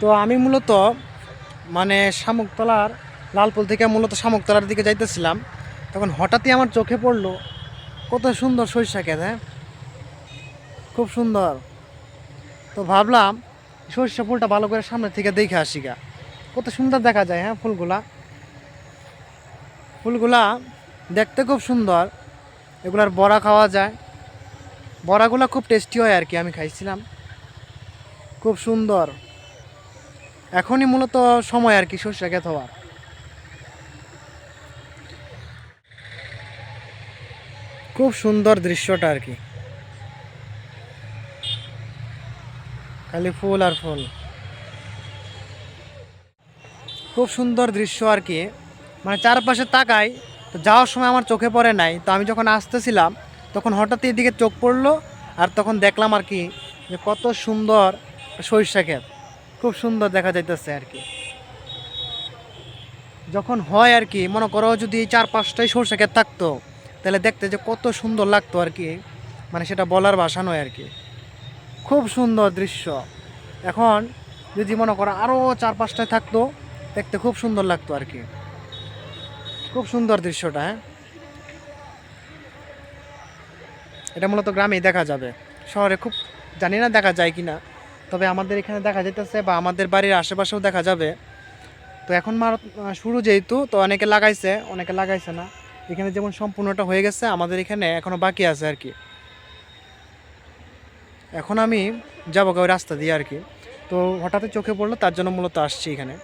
তো আমি মূলত মানে শামুকতলার, লালপুল থেকে মূলত শামুকতলার দিকে যাইতেছিলাম। তখন হঠাৎই আমার চোখে পড়ল, কত সুন্দর সরিষা ক্ষেত হ্যাঁ? খুব সুন্দর। তো ভাবলাম, সরিষা ফুলটা ভালো করে সামনে থেকে দেখে আসি গা। কত সুন্দর দেখা যায় হ্যাঁ ফুলগুলা? ফুলগুলা দেখতে খুব সুন্দর, এগুলার বড়া খাওয়া যায়। বড়াগুলা খুব টেস্টি হয় আর কি, আমি খাইছিলাম। খুব সুন্দর। এখনই মূলত সময় আর কি সর্ষে ক্ষেত হওয়ার। খুব সুন্দর দৃশ্যটা আর কি। খালি ফুল আর ফুল। খুব সুন্দর দৃশ্য আর কি। মানে চারপাশে তাকাই, তো যাওয়ার সময় আমার চোখে পড়ে নাই, তো আমি যখন আসতেছিলাম, তখন হঠাৎ এদিকে চোখ পড়ল, আর তখন দেখলাম আর কি যে কত সুন্দর সরিষা ক্ষেত। খুব সুন্দর দেখা যাইতেছে আর কি। যখন হয় আর কি, মনে করো যদি চার পাঁচটাই সরষে ক্ষেত থাকতো, তাহলে দেখতে যে কত সুন্দর লাগতো আর কি মানে সেটা বলার ভাষা নয় আর কি। খুব সুন্দর দৃশ্য। এখন যদি মনে করো আরও চার পাঁচটায় থাকতো, দেখতে খুব সুন্দর লাগতো আর কি। খুব সুন্দর দৃশ্যটা হ্যাঁ। এটা মূলত গ্রামেই দেখা যাবে। শহরে খুব জানি না দেখা যায় কি না তবে আমাদের এখানে দেখা যেতেছে বা আমাদের বাড়ির আশেপাশেও দেখা যাবে। তো এখন মার শুরু যেহেতু, তো অনেকে লাগাইছে অনেকে লাগাইছে না। এখানে যেমন সম্পূর্ণটা হয়ে গেছে, আমাদের এখানে এখনও বাকি আছে আর কি। এখন আমি যাব ওই রাস্তা দিয়ে আর কি। তো হঠাৎ চোখে পড়ল, তার জন্য মূলত আসছি এখানে।